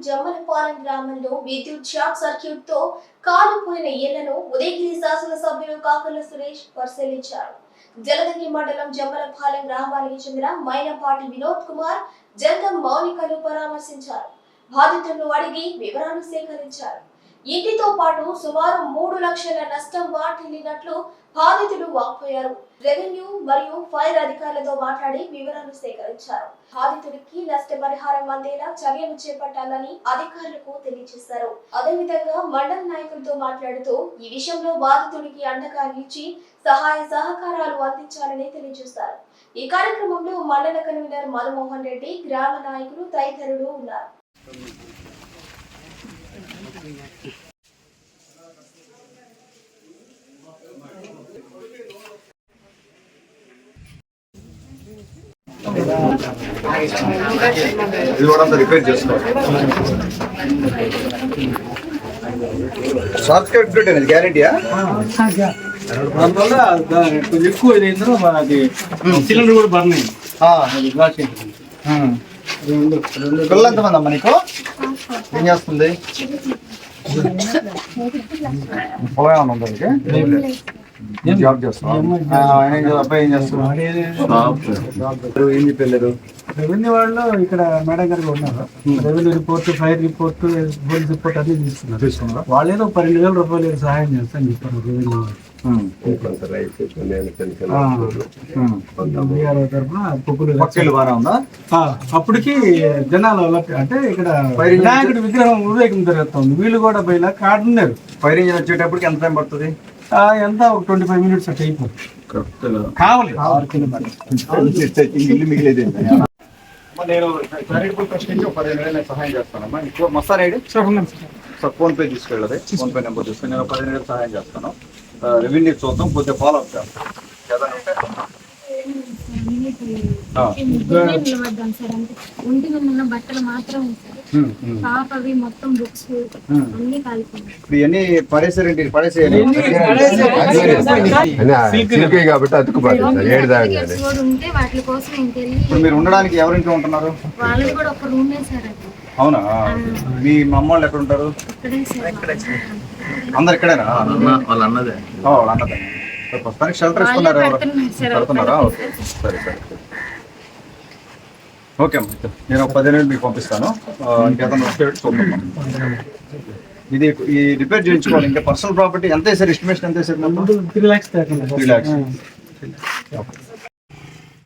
జమ్మలపాలెం గ్రామంలో విద్యుత్ షార్ట్ సర్క్యూట్తో కాలిపోయిన ఇళ్ళను ఉదయగిరి శాసనసభ్యులు కాకుల సురేష్ పరిశీలించారు. జలదంకి మండలం జమ్మలపాలెం గ్రామానికి చెందిన మైనపాటి వినోద్ కుమార్ జంగం మౌనికను పరామర్శించారు. బాధితులను అడిగి వివరాలు సేకరించారు. ఇంటితో పాటు సుమారు మూడు లక్షల నష్టం వాటిల్లినట్లు బాధితులు వాపోయారు. రెవెన్యూ మరియు ఫైర్ అధికారులతో మాట్లాడి వివరాలు సేకరించారు. బాధితుడికి నష్టపరిహారం అందేలా చర్యలు చేపట్టాలని అధికారులకు తెలియజేశారు. అదేవిధంగా మండల నాయకులతో మాట్లాడుతూ ఈ విషయంలో బాధితుడికి అండగా నిలిచి సహాయ సహకారాలు అందించాలని తెలియజేశారు. ఈ కార్యక్రమంలో మండల కన్వీనర్ మధుమోహన్ రెడ్డి గ్రామ నాయకులు తదితరులు ఉన్నారు. ఇది కూడా అంతా రిపేర్ చేసుకోవాలి షార్ట్ సర్క్యూట్ అనేది గ్యారెంటీయా దానివల్ల కొంచెం ఎక్కువ ఇది అది సిలిండర్ కూడా బర్న్ అయింది అది బ్లాస్ట్ అయింది రెండు రెండు పిల్లలు ఎంతమంది నీకు ఏం చేస్తుంది పొలం ఏమైనా ఉందా నీకు? జాబ్ ఆయన అబ్బాయి ఏం ఏం చెప్పారు రెవెన్యూ వాళ్ళు ఇక్కడ మేడం గారు ఉన్నారు. Revenue report fire report police report అన్ని తీసుకున్నారు. తీసుకున్నారా? వాళ్ళు ఏదో పన్నెండు వేల రూపాయలు ఏదో సహాయం చేస్తాను చెప్పారు రెవెన్యూ బాగా ఉందా? ఆ, అప్పటికి జనాలు అంటే ఇక్కడ వినాయకుడి విగ్రహం ఉదయం జరుగుతుంది. వీళ్ళు కూడా బయట కార్డు ఉన్నారు ఫైర్ ఇంజిన్ వచ్చేటప్పటికి ఎంత టైం పడుతుంది? ఎంత? ఒక ట్వంటీ ఫైవ్ మినిట్స్ అట్లా అయిపోతుంది. కావాలి. నేను చారిటబుల్ ట్రస్ట్ నుంచి ఒక పదిహేను వేలు సహాయం చేస్తానమ్మా ఇంకో మస్తా రైడ్? సార్ ఫోన్ పే తీసుకెళ్ళదు. ఫోన్ పే నెంబర్ తీసుకుని నేను పదిహేను వేలు సహాయం చేస్తాను. రెవెన్యూ చూద్దాం కొద్దిగా ఫాలో అప్ చేస్తాను. నిలబడ్డాం సార్. అంటే ఒంటి మీద ఉన్న బట్టలు మాత్రం సార్. ఉమ్, ఉమ్. పాపవి మొత్తం బుక్స్ అన్ని పడేసారండి పడేసేయాలి కాబట్టి ఉంటే వాటి కోసం ఇంకెళ్ళి మీరు ఉండడానికి ఎవరింట్లో ఉంటున్నారు? కూడా ఒక రూమే సార్ అది. అవునా? మీ మా అమ్మ వాళ్ళు ఎక్కడ ఉంటారు? అందరు ఇక్కడేనా? వాళ్ళ అన్నదే. ఓ, వాళ్ళ అన్నదే. ప్రస్తుతానికి షెల్టర్ ఇస్తున్నారు పెడుతున్నారు సార్ సరే సరే. ఓకే అమ్మా నేను ఒక పదిహేను మీకు పంపిస్తాను. ఆ, ఇంకేదైనా వస్తే చూద్దాం ఇది ఈ రిపేర్ చేయించుకోవాలి. ఇంకా పర్సనల్ ప్రాపర్టీ ఎంత వేసారు ఎస్టిమేషన్ ఎంత వేసారు త్రీ లాక్స్ దాకా త్రీ ల్యాక్స్